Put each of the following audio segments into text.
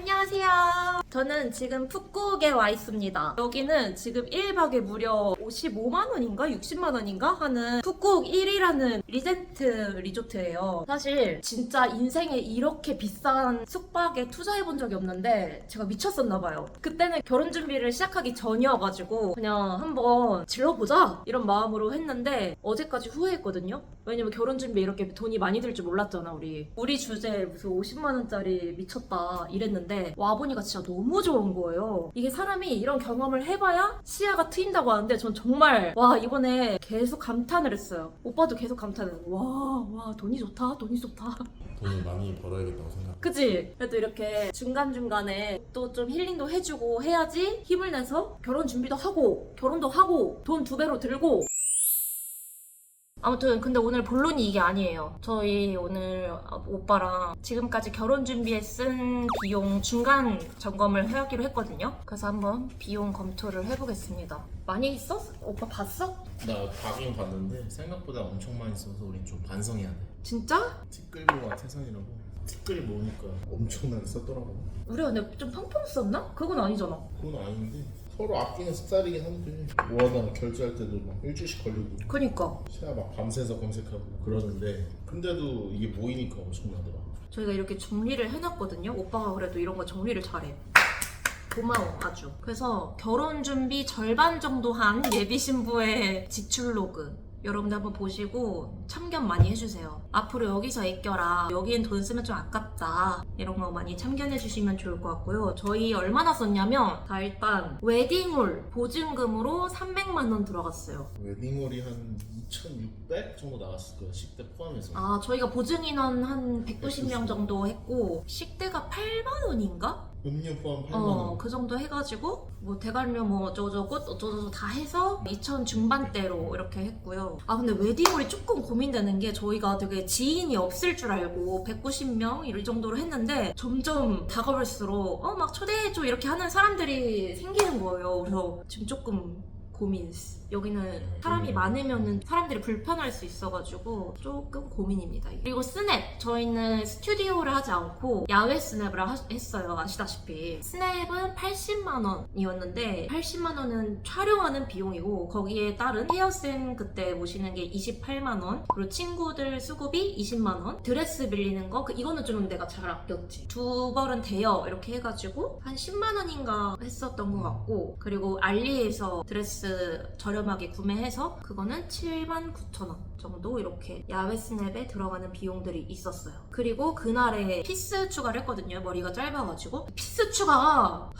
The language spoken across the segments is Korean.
안녕하세요. 저는 지금 푸꾸옥에 와 있습니다. 여기는 지금 1박에 무려 55만원인가? 60만원인가? 하는 푸꾸옥 1위라는 리젠트 리조트예요. 사실 진짜 인생에 이렇게 비싼 숙박에 투자해본 적이 없는데 제가 미쳤었나봐요. 그때는 결혼 준비를 시작하기 전이어가지고 그냥 한번 질러보자 이런 마음으로 했는데 어제까지 후회했거든요. 왜냐면 결혼 준비에 이렇게 돈이 많이 들 줄 몰랐잖아 우리. 우리 주제에 무슨 50만 원짜리 미쳤다 이랬는데 와 보니까 진짜 너무 좋은 거예요. 이게 사람이 이런 경험을 해봐야 시야가 트인다고 하는데 전 정말 와 이번에 계속 감탄을 했어요. 오빠도 계속 감탄을. 와와 돈이 좋다 돈이 좋다. 돈을 많이 벌어야겠다고 생각. 그치? 그래도 이렇게 중간중간에 또 좀 힐링도 해주고 해야지 힘을 내서 결혼 준비도 하고 결혼도 하고 돈 두 배로 들고 아무튼 근데 오늘 본론이 이게 아니에요. 저희 오늘 오빠랑 지금까지 결혼 준비에 쓴 비용 중간 점검을 하기로 했거든요. 그래서 한번 비용 검토를 해보겠습니다. 많이 있어? 오빠 봤어? 나 가긴 봤는데 생각보다 엄청 많이 써서 우린 좀 반성해야 돼. 진짜? 티끌모아 태산이라고 티끌이 모으니까 엄청나게 썼더라고. 우리 근데 좀 펑펑 썼나? 그건 아니잖아. 그건 아닌데 서로 아끼는 스타일이긴 한데 뭐하나 결제할 때도 막 일주일씩 걸리고 그니까. 시야 막 밤새서 검색하고 그러는데 근데도 이게 모이니까 엄청나더라. 저희가 이렇게 정리를 해놨거든요. 오빠가 그래도 이런 거 정리를 잘해. 고마워, 아주. 그래서 결혼 준비 절반 정도 한 예비 신부의 지출 로그. 여러분들 한번 보시고 참견 많이 해주세요. 앞으로 여기서 애껴라. 여기엔 돈 쓰면 좀 아깝다. 이런 거 많이 참견해 주시면 좋을 것 같고요. 저희 얼마나 썼냐면, 자, 일단, 웨딩홀 보증금으로 300만원 들어갔어요. 웨딩홀이 한 2,600 정도 나왔을 거야 10대 포함해서. 아, 저희가 보증 인원 한 190명 정도 했고, 식대가 8만원인가? 음료 포함 8만 어, 원. 그 정도 해가지고, 뭐, 대관료 뭐, 어쩌고저쩌고, 어쩌고저쩌고 다 해서 2천 중반대로 이렇게 했고요. 아, 근데 웨딩홀이 조금 고민되는 게 저희가 되게 지인이 없을 줄 알고 190명 이 정도로 했는데 점점 다가갈수록, 어, 막 초대해줘 이렇게 하는 사람들이 생기는 거예요. 그래서 지금 조금 고민. 여기는 사람이 많으면은 사람들이 불편할 수 있어가지고 조금 고민입니다. 그리고 스냅 저희는 스튜디오를 하지 않고 야외 스냅을 하- 했어요. 아시다시피 스냅은 80만 원이었는데 80만 원은 촬영하는 비용이고 거기에 따른 헤어쌤 그때 모시는 게 28만 원 그리고 친구들 수급이 20만 원 드레스 빌리는 거 그- 이거는 좀 내가 잘 아꼈지 두 벌은 대여 이렇게 해가지고 한 10만 원인가 했었던 것 같고 그리고 알리에서 드레스 저렴 하게 구매해서 그거는 7만 9천 원 정도 이렇게 야외 스냅에 들어가는 비용들이 있었어요. 그리고 그날에 피스 추가를 했거든요. 머리가 짧아가지고 피스 추가가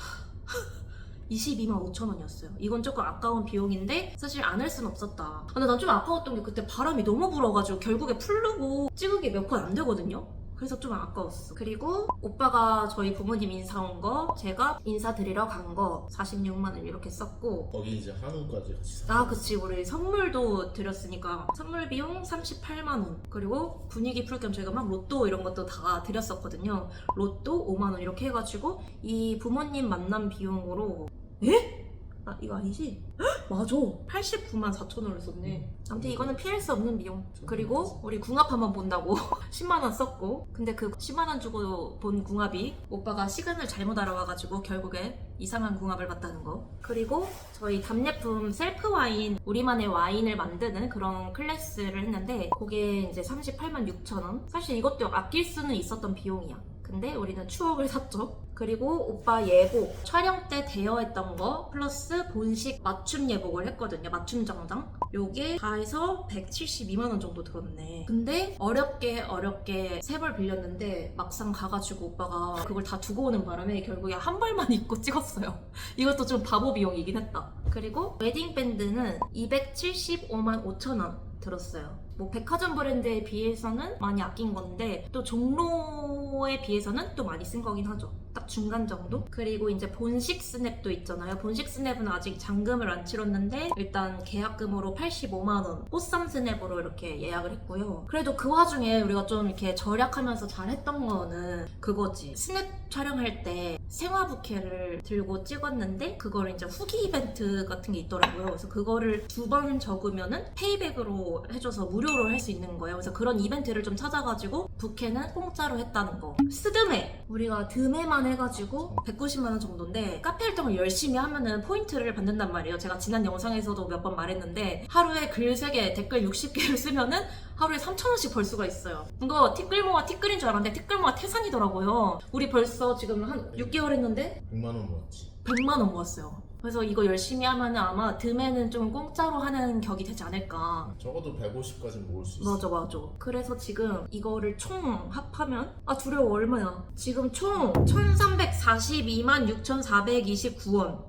22만 5천 원이었어요. 이건 조금 아까운 비용인데 사실 안 할 순 없었다. 아, 근데 난 좀 아까웠던 게 그때 바람이 너무 불어가지고 결국에 풀르고 찍은 게 몇 건 안 되거든요. 그래서 좀 아까웠어. 그리고 오빠가 저희 부모님 인사 온 거, 제가 인사 드리러 간 거 46만 원 이렇게 썼고 거기 이제 한우까지 같이 사. 아, 그치. 우리 선물도 드렸으니까. 선물 비용 38만 원. 그리고 분위기 풀 겸 저희가 막 로또 이런 것도 다 드렸었거든요. 로또 5만 원 이렇게 해가지고, 이 부모님 만남 비용으로, 에? 아, 이거 아니지? 헉, 맞아. 89만 4천 원을 썼네. 아무튼 이거는 피할 수 없는 비용. 그리고 우리 궁합 한번 본다고 10만 원 썼고, 근데 그 10만 원 주고 본 궁합이 오빠가 시간을 잘못 알아와가지고 결국에 이상한 궁합을 봤다는 거. 그리고 저희 답례품 셀프 와인, 우리만의 와인을 만드는 그런 클래스를 했는데, 그게 이제 38만 6천 원. 사실 이것도 아낄 수는 있었던 비용이야. 근데 우리는 추억을 샀죠. 그리고 오빠 예복, 촬영 때 대여했던 거, 플러스 본식 맞춤 예복을 했거든요. 맞춤 정장. 요게 다 해서 172만 원 정도 들었네. 근데 어렵게 어렵게 세 벌 빌렸는데 막상 가가지고 오빠가 그걸 다 두고 오는 바람에 결국에 한 벌만 입고 찍었어요. 이것도 좀 바보 비용이긴 했다. 그리고 웨딩 밴드는 275만 5천 원 들었어요. 뭐 백화점 브랜드에 비해서는 많이 아낀 건데 또 종로에 비해서는 또 많이 쓴 거긴 하죠. 딱 중간 정도? 그리고 이제 본식 스냅도 있잖아요. 본식 스냅은 아직 잔금을 안 치렀는데 일단 계약금으로 85만 원, 꽃삼 스냅으로 이렇게 예약을 했고요. 그래도 그 와중에 우리가 좀 이렇게 절약하면서 잘 했던 거는 그거지. 스냅 촬영할 때 생화 부케를 들고 찍었는데 그걸 이제 후기 이벤트 같은 게 있더라고요. 그래서 그거를 두 번 적으면은 페이백으로 해줘서 무료 무료로 할 수 있는 거예요. 그래서 그런 이벤트를 좀 찾아가지고 부캐는 공짜로 했다는 거. 스드메 우리가 드메만 해가지고 190만 원 정도인데 카페 활동을 열심히 하면은 포인트를 받는단 말이에요. 제가 지난 영상에서도 몇 번 말했는데 하루에 글 3개, 댓글 60개를 쓰면은 하루에 3,000원씩 벌 수가 있어요. 이거 티끌모아 티끌인 줄 알았는데 티끌모아 태산이더라고요. 우리 벌써 지금 한 6개월 했는데 100만 원 모았지 100만 원 모았어요. 그래서 이거 열심히 하면 아마 드메는 좀 공짜로 하는 격이 되지 않을까. 적어도 150까지 모을 수 있어 맞아 맞아. 그래서 지금 이거를 총 합하면 아 두려워 얼마야? 지금 총 1342만 6,429원.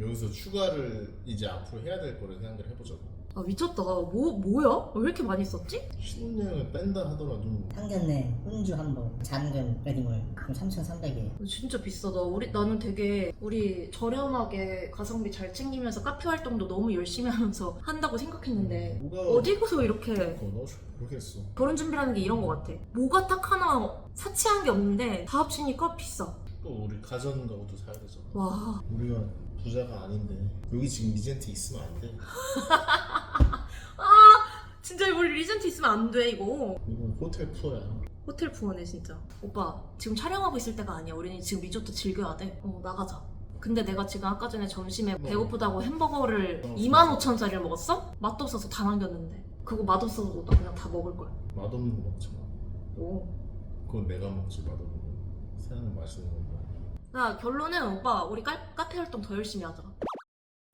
여기서 추가를 이제 앞으로 해야 될 거를 생각을 해보자고 아 미쳤다. 뭐 뭐야? 왜 이렇게 많이 썼지? 신혼여행을 뺀다 하더라도 상견례, 혼주 한 번, 잔금, 웨딩홀 그럼 3,300에 진짜 비싸다. 우리 나는 되게 우리 저렴하게 가성비 잘 챙기면서 카페 활동도 너무 열심히 하면서 한다고 생각했는데 뭐가 어디서 이렇게 그거 너 그렇게 했어 결혼 준비라는 게 이런 거 같아. 뭐가 딱 하나 사치한 게 없는데 다 합치니까 비싸. 또 우리 가전 가구도 사야 되잖아 와. 우리가 부자가 아닌데 여기 지금 리젠트 있으면 안돼 진짜 우리 리젠트 있으면 안 돼 이거. 이건 호텔 프로야 호텔 부원에 진짜. 오빠 지금 촬영하고 있을 때가 아니야. 우리는 지금 리조트 즐겨야 돼. 어 나가자. 근데 내가 지금 아까 전에 점심에 뭐? 배고프다고 햄버거를 어, 25,000원짜리를 먹었어? 맛도 없어서 다 남겼는데. 그거 맛없어도 나 그냥 다 먹을 거야. 맛없는 거 먹지 마 오. 그건 내가 먹지 맛없는 거 세안은 맛있는 거 먹어 나 결론은 오빠 우리 카, 카페 활동 더 열심히 하자.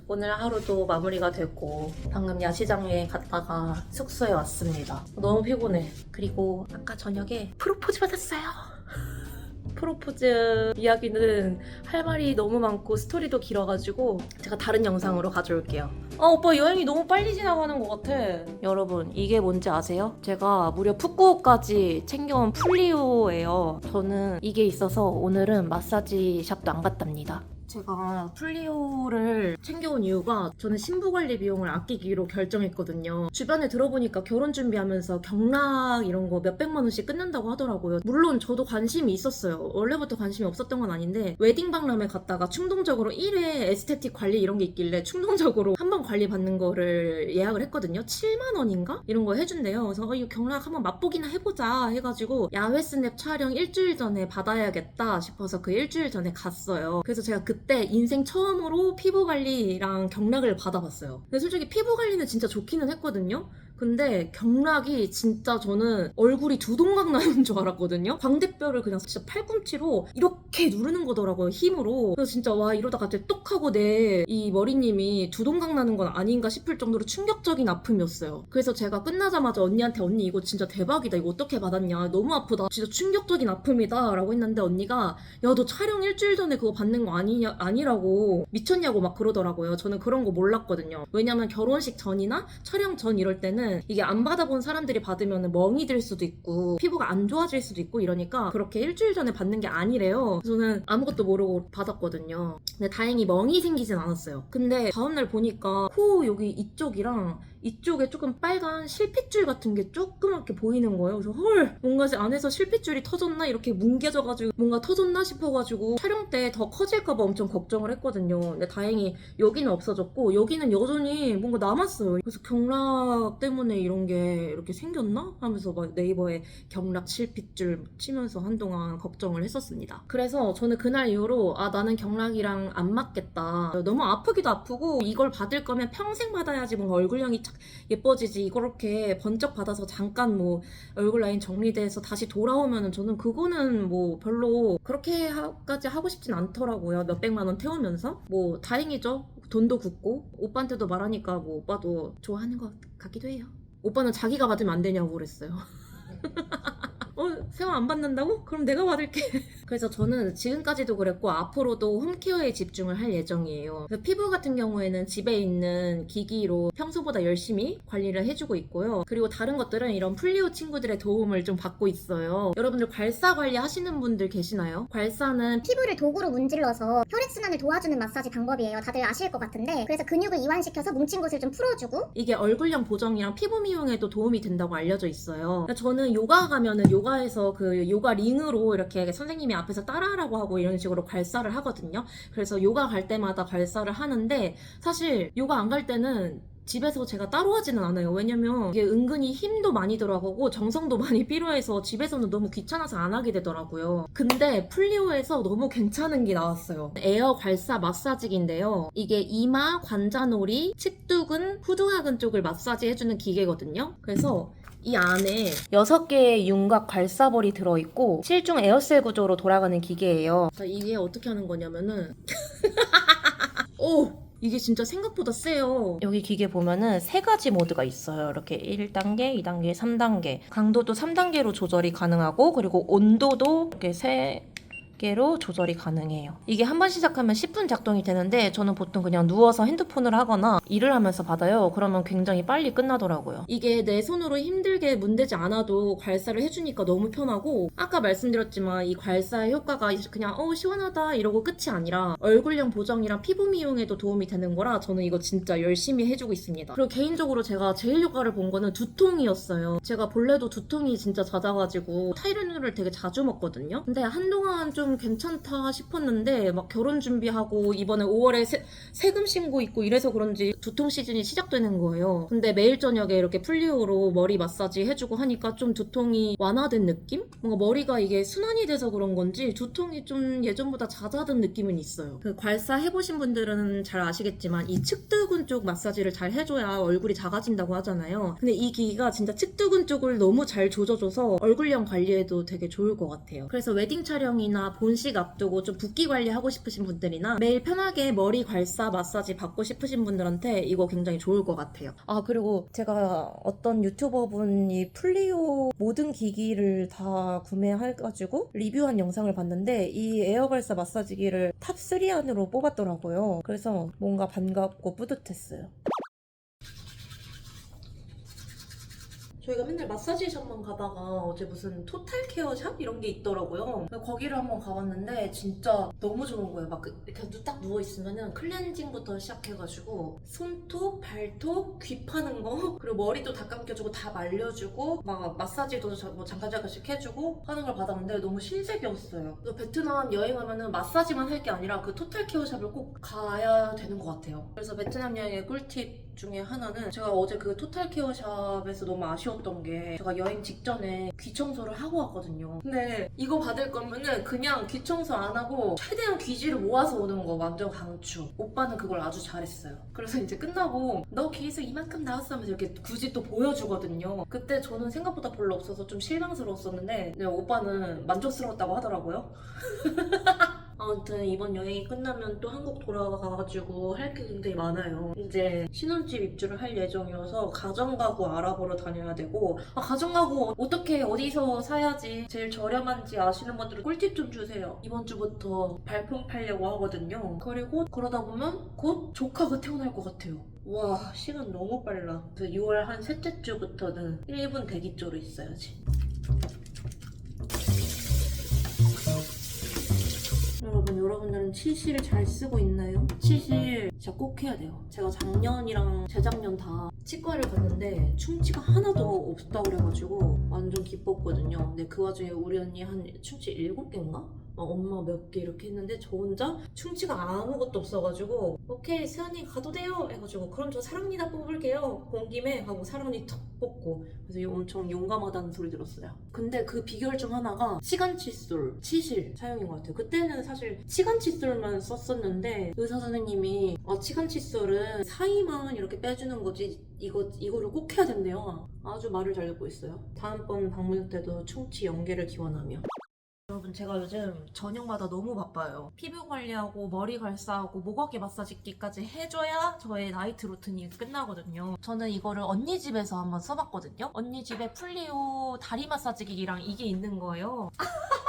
오늘 하루도 마무리가 됐고 방금 야시장에 갔다가 숙소에 왔습니다. 너무 피곤해. 그리고 아까 저녁에 프로포즈 받았어요. 프로포즈 이야기는 할 말이 너무 많고 스토리도 길어가지고 제가 다른 영상으로 가져올게요. 아 오빠 여행이 너무 빨리 지나가는 것 같아. 여러분 이게 뭔지 아세요? 제가 무려 푸꾸오까지 챙겨온 풀리오예요. 저는 이게 있어서 오늘은 마사지 샵도 안 갔답니다. 제가 풀리오를 챙겨온 이유가 저는 신부 관리 비용을 아끼기로 결정했거든요. 주변에 들어보니까 결혼 준비하면서 경락 이런 거 몇백만 원씩 끊는다고 하더라고요. 물론 저도 관심이 있었어요. 원래부터 관심이 없었던 건 아닌데 웨딩 박람회 갔다가 충동적으로 1회 에스테틱 관리 이런 게 있길래 충동적으로 한 번 관리 받는 거를 예약을 했거든요. 7만 원인가? 이런 거 해준대요. 그래서 어, 이 경락 한번 맛보기나 해보자 해가지고 야외 스냅 촬영 일주일 전에 받아야겠다 싶어서 그 일주일 전에 갔어요. 그래서 제가 그때 인생 처음으로 피부 관리랑 경락을 받아봤어요. 근데 솔직히 피부 관리는 진짜 좋기는 했거든요. 근데 경락이 진짜 저는 얼굴이 두 동강 나는 줄 알았거든요. 광대뼈를 그냥 진짜 팔꿈치로 이렇게 누르는 거더라고요. 힘으로. 그래서 진짜 와 이러다 갑자기 똑 하고 내 이 머리님이 두 동강 나는 건 아닌가 싶을 정도로 충격적인 아픔이었어요. 그래서 제가 끝나자마자 언니한테 언니 이거 진짜 대박이다. 이거 어떻게 받았냐. 너무 아프다. 진짜 충격적인 아픔이다. 라고 했는데 언니가 야 너 촬영 일주일 전에 그거 받는 거 아니냐 아니라고 미쳤냐고 막 그러더라고요. 저는 그런 거 몰랐거든요. 왜냐면 결혼식 전이나 촬영 전 이럴 때는 이게 안 받아본 사람들이 받으면 멍이 들 수도 있고 피부가 안 좋아질 수도 있고 이러니까 그렇게 일주일 전에 받는 게 아니래요. 저는 아무것도 모르고 받았거든요. 근데 다행히 멍이 생기진 않았어요. 근데 다음날 보니까 코 여기 이쪽이랑 이쪽에 조금 빨간 실핏줄 같은 게 조그맣게 보이는 거예요. 그래서 헐 뭔가 안에서 실핏줄이 터졌나 이렇게 뭉개져가지고 뭔가 터졌나 싶어가지고 촬영 때 더 커질까봐 엄청 걱정을 했거든요. 근데 다행히 여기는 없어졌고 여기는 여전히 뭔가 남았어요. 그래서 경락 때문에 이런 게 이렇게 생겼나 하면서 막 네이버에 경락 실핏줄 치면서 한동안 걱정을 했었습니다. 그래서 저는 그날 이후로 아 나는 경락이랑 안 맞겠다. 너무 아프기도 아프고 이걸 받을 거면 평생 받아야지 뭔가 얼굴형이 착 예뻐지지 이렇게 번쩍 받아서 잠깐 뭐 얼굴 라인 정리돼서 다시 돌아오면은 저는 그거는 뭐 별로 그렇게까지 하고 싶진 않더라고요. 몇 백만 원 태우면서 뭐 다행이죠. 돈도 굳고 오빠한테도 말하니까 뭐 오빠도 좋아하는 것 같기도 해요. 오빠는 자기가 받으면 안 되냐고 그랬어요. 어, 세화 안 받는다고? 그럼 내가 받을게. 그래서 저는 지금까지도 그랬고 앞으로도 홈케어에 집중을 할 예정이에요. 피부 같은 경우에는 집에 있는 기기로 평소보다 열심히 관리를 해주고 있고요. 그리고 다른 것들은 이런 플리오 친구들의 도움을 좀 받고 있어요. 여러분들 괄사 관리 하시는 분들 계시나요? 괄사는 피부를 도구로 문질러서 혈액순환을 도와주는 마사지 방법이에요. 다들 아실 것 같은데 그래서 근육을 이완시켜서 뭉친 곳을 좀 풀어주고 이게 얼굴형 보정이랑 피부 미용에도 도움이 된다고 알려져 있어요. 그러니까 저는 요가 가면은 요가에서 그 요가 링으로 이렇게 선생님이 앞에서 따라하라고 하고 이런 식으로 괄사를 하거든요. 그래서 요가 갈 때마다 괄사를 하는데 사실 요가 안 갈 때는 집에서 제가 따로 하지는 않아요. 왜냐면 이게 은근히 힘도 많이 들어가고 정성도 많이 필요해서 집에서는 너무 귀찮아서 안 하게 되더라고요. 근데 플리오에서 너무 괜찮은 게 나왔어요. 에어 괄사 마사지기인데요. 이게 이마, 관자놀이, 측두근, 후두하근 쪽을 마사지 해주는 기계거든요. 그래서 이 안에 6개의 윤곽 괄사볼이 들어있고 실중 에어셀 구조로 돌아가는 기계예요. 자, 이게 어떻게 하는 거냐면은 오! 이게 진짜 생각보다 세요. 여기 기계 보면은 세 가지 모드가 있어요. 이렇게 1단계, 2단계, 3단계. 강도도 3단계로 조절이 가능하고 그리고 온도도 이렇게 세 개로 조절이 가능해요. 이게 한 번 시작하면 10분 작동이 되는데 저는 보통 그냥 누워서 핸드폰을 하거나 일을 하면서 받아요. 그러면 굉장히 빨리 끝나더라고요. 이게 내 손으로 힘들게 문대지 않아도 괄사를 해주니까 너무 편하고 아까 말씀드렸지만 이 괄사의 효과가 그냥 어 시원하다 이러고 끝이 아니라 얼굴형 보정이랑 피부 미용에도 도움이 되는 거라 저는 이거 진짜 열심히 해주고 있습니다. 그리고 개인적으로 제가 제일 효과를 본 거는 두통이었어요. 제가 본래도 두통이 진짜 잦아가지고 타이레놀을 되게 자주 먹거든요. 근데 한동안 좀 괜찮다 싶었는데 막 결혼 준비하고 이번에 5월에 세, 세금 신고 있고 이래서 그런지 두통 시즌이 시작되는 거예요. 근데 매일 저녁에 이렇게 풀리오로 머리 마사지 해주고 하니까 좀 두통이 완화된 느낌? 뭔가 머리가 이게 순환이 돼서 그런 건지 두통이 좀 예전보다 잦아든 느낌은 있어요. 그 괄사 해보신 분들은 잘 아시겠지만 이 측두근 쪽 마사지를 잘 해줘야 얼굴이 작아진다고 하잖아요. 근데 이 기기가 진짜 측두근 쪽을 너무 잘 조져줘서 얼굴형 관리에도 되게 좋을 것 같아요. 그래서 웨딩 촬영이나 본식 앞두고 좀 붓기 관리하고 싶으신 분들이나 매일 편하게 머리 괄사 마사지 받고 싶으신 분들한테 이거 굉장히 좋을 것 같아요. 아 그리고 제가 어떤 유튜버분이 플리오 모든 기기를 다 구매해가지고 리뷰한 영상을 봤는데 이 에어 괄사 마사지기를 탑3 안으로 뽑았더라고요. 그래서 뭔가 반갑고 뿌듯했어요. 저희가 맨날 마사지샵만 가다가 어제 무슨 토탈 케어샵 이런 게 있더라고요. 거기를 한번 가봤는데 진짜 너무 좋은 거예요. 막 그- 이렇게 누- 딱 누워 있으면은 클렌징부터 시작해가지고 손톱, 발톱, 귀 파는 거 그리고 머리도 다 감겨주고 다 말려주고 막 마사지도 저- 뭐 잠깐 잠깐씩 해주고 하는 걸 받았는데 너무. 그래서 베트남 여행하면은 마사지만 할 게 아니라 그 토탈 케어샵을 꼭 가야 되는 것 같아요. 그래서 베트남 여행의 꿀팁 중에 하나는 제가 어제 그 토탈 케어샵에서 너무 아쉬 웠던 게 제가 여행 직전에 귀 청소를 하고 왔거든요. 근데 이거 받을 거면은 그냥 귀 청소 안 하고 최대한 귀지를 모아서 오는 거 완전 강추. 오빠는 그걸 아주 잘했어요. 그래서 이제 끝나고 너 귀에서 이만큼 나왔어 하면서 이렇게 굳이 또 보여주거든요. 그때 저는 생각보다 별로 없어서 좀 실망스러웠었는데 네, 오빠는 만족스러웠다고 하더라고요. 아무튼 이번 여행이 끝나면 또 한국 돌아가가지고 할 게 굉장히 많아요. 이제 신혼집 입주를 할 예정이어서 가정가구 알아보러 다녀야 되고 아, 가정가구 어떻게 어디서 사야지 제일 저렴한지 아시는 분들은 꿀팁 좀 주세요. 이번 주부터 발품 팔려고 하거든요. 그리고 그러다 보면 곧 조카가 태어날 것 같아요. 와 시간 너무 빨라. 그래서 6월 한 셋째 주부터는 1분 대기조로 있어야지. 7시를 잘 쓰고 있나요? 7시 진짜 꼭 해야 돼요. 제가 작년이랑 재작년 다 치과를 갔는데 충치가 하나도 없다고 그래가지고 완전 기뻤거든요. 근데 그 와중에 우리 언니 한 충치 7개인가? 막 엄마 몇 개 이렇게 했는데 저 혼자 충치가 아무것도 없어가지고 오케이 세연이 가도 돼요. 해가지고 그럼 저 사랑니나 뽑을게요. 온 김에 하고 사랑니 턱 뽑고 그래서 엄청 용감하다는 소리 들었어요. 근데 그 비결 중 하나가 시간 칫솔 치실 사용인 것 같아요. 그때는 사실 시간 칫솔만 썼었는데 의사 선생님이 어, 시간 칫솔은 사이만 이렇게 빼주는 거지. 이거 이거를 꼭 해야 된대요. 아주 말을 잘 듣고 있어요. 다음번 방문 때도 충치 연계를 기원하며 여러분 제가 요즘 저녁마다 너무 바빠요. 피부 관리하고 머리 갈사하고 목어깨 마사지기까지 해줘야 저의 나이트 루틴이 끝나거든요. 저는 이거를 언니 집에서 한번 써봤거든요. 언니 집에 풀리오 다리 마사지기랑 이게 있는 거예요.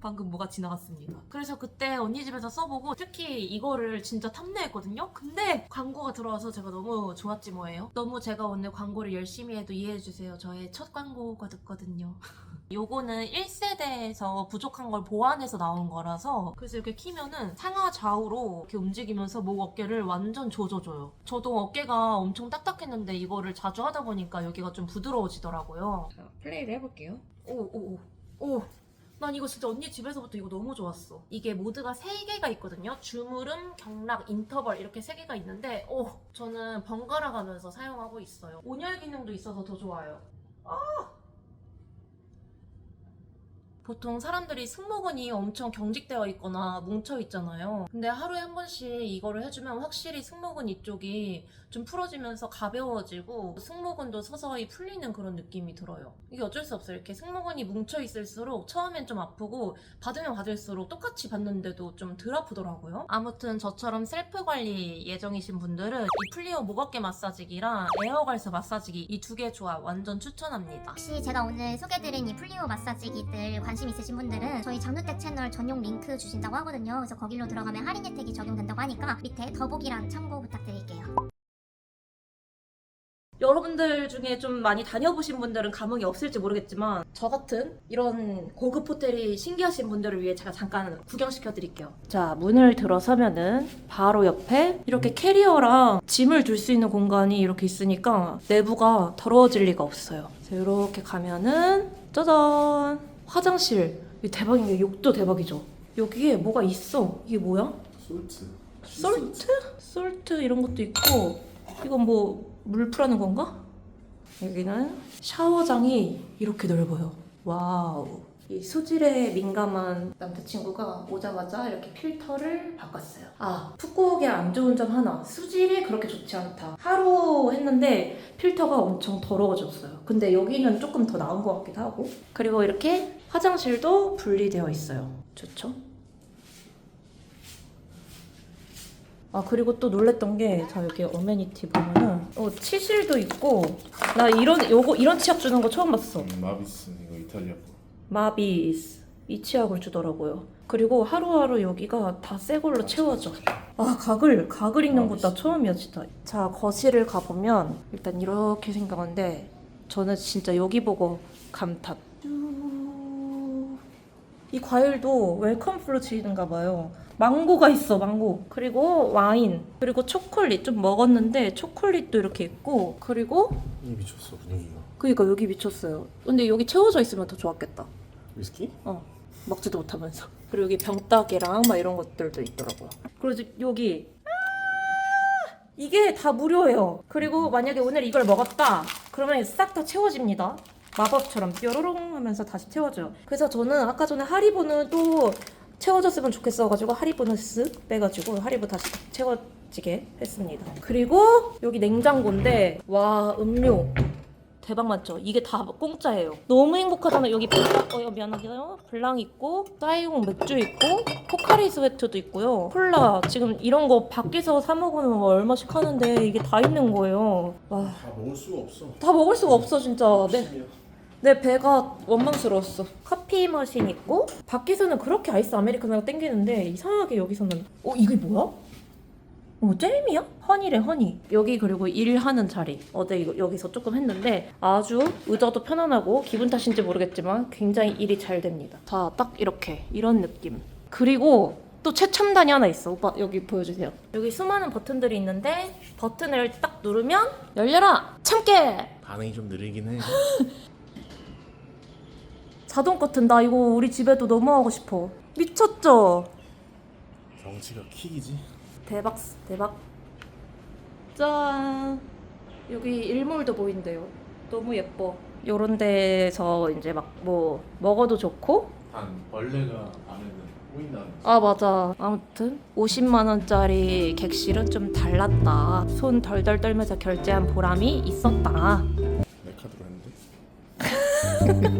방금 뭐가 지나갔습니다. 그래서 그때 언니 집에서 써보고 특히 이거를 진짜 탐내했거든요. 근데 광고가 들어와서 제가 너무 좋았지 뭐예요. 너무 제가 오늘 광고를 열심히 해도 이해해주세요. 저의 첫 광고가 됐거든요. 요거는 1세대에서 부족한 걸 보완해서 나온 거라서 그래서 이렇게 키면은 상하 좌우로 이렇게 움직이면서 목 어깨를 완전 조져줘요. 저도 어깨가 엄청 딱딱했는데 이거를 자주 하다 보니까 여기가 좀 부드러워지더라고요. 자, 플레이를 해볼게요. 오, 오, 오. 오. 난 이거 진짜 언니 집에서부터 이거 너무 좋았어. 이게 모드가 3개가 있거든요. 주무름, 경락, 인터벌 이렇게 3개가 있는데 오 저는 번갈아 가면서 사용하고 있어요. 온열 기능도 있어서 더 좋아요. 아! 보통 사람들이 승모근이 엄청 경직되어 있거나 뭉쳐 있잖아요. 근데 하루에 한 번씩 이거를 해주면 확실히 승모근 이쪽이 좀 풀어지면서 가벼워지고 승모근도 서서히 풀리는 그런 느낌이 들어요. 이게 어쩔 수 없어요. 이렇게 승모근이 뭉쳐 있을수록 처음엔 좀 아프고 받으면 받을수록 똑같이 받는데도 좀 덜 아프더라고요. 아무튼 저처럼 셀프 관리 예정이신 분들은 이 플리오 목어깨 마사지기랑 에어갈스 마사지기 이 두 개 조합 완전 추천합니다. 혹시 제가 오늘 소개드린 이 플리오 마사지기들 관심 있으신 분들은 저희 장누택 채널 전용 링크 주신다고 하거든요. 그래서 거기로 들어가면 할인 혜택이 적용된다고 하니까 밑에 더보기란 참고 부탁드릴게요. 여러분들 중에 좀 많이 다녀보신 분들은 감흥이 없을지 모르겠지만 저 같은 이런 고급 호텔이 신기하신 분들을 위해 제가 잠깐 구경시켜 드릴게요. 자, 문을 들어서면은 바로 옆에 이렇게 캐리어랑 짐을 둘 수 있는 공간이 이렇게 있으니까 내부가 더러워질 리가 없어요. 자, 이렇게 가면은 짜잔! 화장실. 이 대박인 게 욕도 대박이죠. 여기에 뭐가 있어. 이게 뭐야? 솔트. 솔트? 솔트 이런 것도 있고 이건 뭐 물 풀하는 건가? 여기는 샤워장이 이렇게 넓어요. 와우. 이 수질에 민감한 남자친구가 오자마자 이렇게 필터를 바꿨어요. 아, 푸꾸옥의 안 좋은 점 하나. 수질이 그렇게 좋지 않다. 하루 했는데 필터가 엄청 더러워졌어요. 근데 여기는 조금 더 나은 것 같기도 하고. 그리고 이렇게 화장실도 분리되어 있어요. 좋죠? 아 그리고 또 놀랬던 게 자 여기 어메니티 보면은 어 치실도 있고 나 이런 요거 이런 치약 주는 거 처음 봤어. 음, 마비스 이거 이탈리아 거. 마비스. 이 치약을 주더라고요. 그리고 하루하루 여기가 다 새 걸로 채워져. 아 가글 가글 읽는 것도 나 처음이야 진짜. 자 거실을 가 보면 일단 이렇게 생겼는데 저는 진짜 여기 보고 감탄. 쭈. 이 과일도 웰컴 프루츠인가 봐요 망고가 있어 망고. 그리고 와인 그리고 초콜릿 좀 먹었는데 초콜릿도 이렇게 있고 그리고 이 미쳤어 분위기가. 그니까 여기 미쳤어요. 근데 여기 채워져 있으면 더 좋았겠다. 위스키? 어 먹지도 못하면서. 그리고 여기 병따개랑 막 이런 것들도 있더라고요. 그래서 여기 아! 이게 다 무료예요. 그리고 만약에 오늘 이걸 먹었다 그러면 싹 다 채워집니다. 마법처럼 뾰로롱 하면서 다시 채워져요. 그래서 저는 아까 전에 하리보는 또 채워졌으면 좋겠어가지고 하리보는 쓱 빼가지고 하리보 다시 채워지게 했습니다 그리고 여기 냉장고인데 와 음료 대박 많죠? 이게 다 공짜예요. 너무 행복하잖아요. 여기 블랑, 어, 미안하게요. 블랑 있고, 사이용 맥주 있고, 포카리 스웨트도 있고요. 콜라, 지금 이런 거 밖에서 사먹으면 얼마씩 하는데 이게 다 있는 거예요. 와, 다 먹을 수가 없어. 다 먹을 수가 없어, 진짜. 내, 내 배가 원망스러웠어. 커피 머신 있고, 밖에서는 그렇게 아이스 아메리카노가 땡기는데, 이상하게 여기서는, 어, 이게 뭐야? 어, 잼이야? 허니래, 허니. 여기 그리고 일하는 자리. 어제 이거, 여기서 조금 했는데 아주 의자도 편안하고 기분 탓인지 모르겠지만 굉장히 일이 잘 됩니다. 자, 딱 이렇게. 이런 느낌. 그리고 또 최첨단이 하나 있어. 오빠 여기 보여주세요. 여기 수많은 버튼들이 있는데 버튼을 딱 누르면 열려라! 참깨! 반응이 좀 느리긴 해. 자동 커튼 나 이거 우리 집에도 너무 하고 싶어. 미쳤죠? 경치가 킥이지. 대박 대박 짠 여기 일몰도 보인대요 너무 예뻐 요런 데서 이제 막 뭐 먹어도 좋고 단 벌레가 안에는 보인다는. 아 맞아 아무튼 50만 원짜리 객실은 좀 달랐다 손 덜덜 떨면서 결제한 보람이 있었다